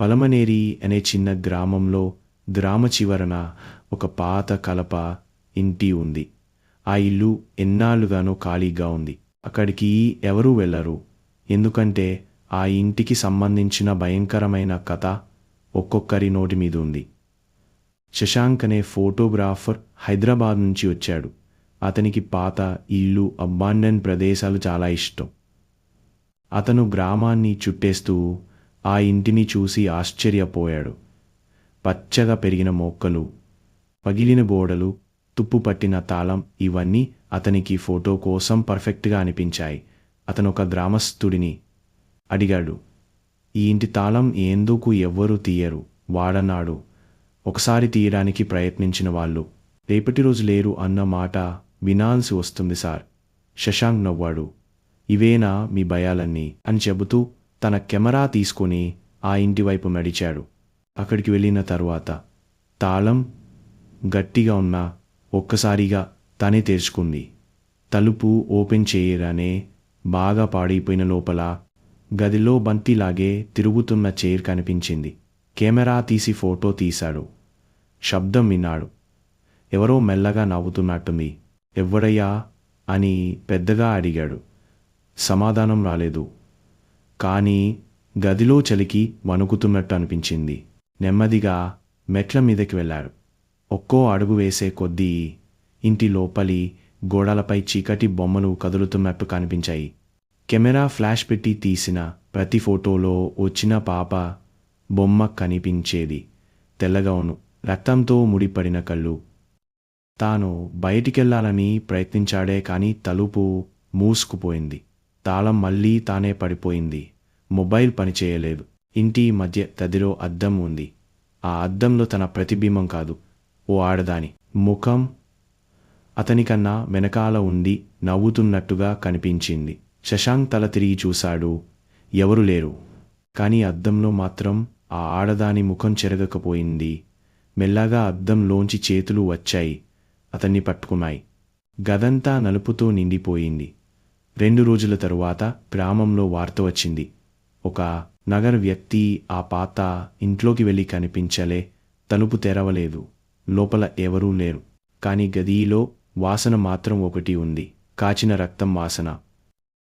పలమనేరి అనే చిన్న గ్రామంలో గ్రామ చివరన ఒక పాత కలప ఇంటి ఉంది. ఆ ఇల్లు ఎన్నాళ్ళుగానో ఖాళీగా ఉంది. అక్కడికి ఎవరూ వెళ్ళరు. ఎందుకంటే ఆ ఇంటికి సంబంధించిన భయంకరమైన కథ ఒక్కొక్కరి నోటి మీద ఉంది. శశాంక్ అనే ఫోటోగ్రాఫర్ హైదరాబాద్ నుంచి వచ్చాడు. అతనికి పాత ఇల్లు అబ్బాండన్ ప్రదేశాలు చాలా ఇష్టం. అతను గ్రామాన్ని చుట్టేస్తూ ఆ ఇంటిని చూసి ఆశ్చర్యపోయాడు. పచ్చగా పెరిగిన మొక్కలు పగిలిన గోడలు తుప్పు పట్టిన తాళం ఇవన్నీ అతనికి ఫోటో కోసం పర్ఫెక్ట్గా అనిపించాయి. అతను ఒక గ్రామస్తుడిని అడిగాడు. ఈ ఇంటి తాళం ఎందుకు ఎవ్వరూ తీయరు? వాడన్నాడు. ఒకసారి తీయడానికి ప్రయత్నించిన వాళ్ళు రేపటి రోజు లేరు అన్న మాట వినాల్సి వస్తుంది సార్. శశాంక్ నవ్వాడు. ఇవేనా మీ భయాలన్నీ? అని చెబుతూ తన కెమెరా తీసుకొని ఆ ఇంటి వైపు నడిచాడు. అక్కడికి వెళ్ళిన తరువాత తాళం గట్టిగా ఉన్న ఒక్కసారిగా తనే తెరుచుకుంది. తలుపు ఓపెన్ చేయగానే బాగా పాడైపోయిన లోపల గదిలో బంతిలాగే తిరుగుతున్న చైర్ కనిపించింది. కెమెరా తీసి ఫోటో తీశాడు. శబ్దం విన్నాడు. ఎవరో మెల్లగా నవ్వుతున్నట్టుంది. ఎవడయ్యా అని పెద్దగా అడిగాడు. సమాధానం రాలేదు. కానీ గదిలో చలికి వణుకుతున్నట్టు అనిపించింది. నెమ్మదిగా మెట్ల మీదకి వెళ్ళారు ఒక్కో అడుగు వేసే కొద్దీ ఇంటి లోపలి గోడలపై చీకటి బొమ్మలు కదులుతున్నట్టు కనిపించాయి. కెమెరా ఫ్లాష్ పెట్టి తీసిన ప్రతి ఫోటోలో వచ్చిన పాప బొమ్మ కనిపించేది. తెల్లగౌను రక్తంతో ముడిపడిన కళ్ళు. తాను బయటికెళ్ళాలని ప్రయత్నించాడే కానీ తలుపు మూసుకుపోయింది. తాళం మళ్ళీ తానే పడిపోయింది. మొబైల్ పనిచేయలేదు ఇంటి మధ్య తదిలో అద్దం ఉంది. ఆ అద్దంలో తన ప్రతిబింబం కాదు. ఓ ఆడదాని. ముఖం అతనికన్నా వెనకాల ఉండి నవ్వుతున్నట్టుగా కనిపించింది. శశాంక్ తల తిరిగి చూశాడు. ఎవరు లేరు. కానీ అద్దంలో మాత్రం ఆ ఆడదాని ముఖం చెరగకపోయింది. మెల్లగా అద్దంలోంచి చేతులు వచ్చాయి. అతన్ని పట్టుకున్నాయి. గదంతా నలుపుతో నిండిపోయింది. రెండు రోజుల తరువాత గ్రామంలో వార్త వచ్చింది. ఒక నగర వ్యక్తి ఆ పాత ఇంట్లోకి వెళ్ళి కనిపించలే తలుపు తెరవలేదు. లోపల ఎవరూ లేరు. కానీ గదిలో వాసన మాత్రం ఒకటి ఉంది. కాచిన రక్తం వాసన.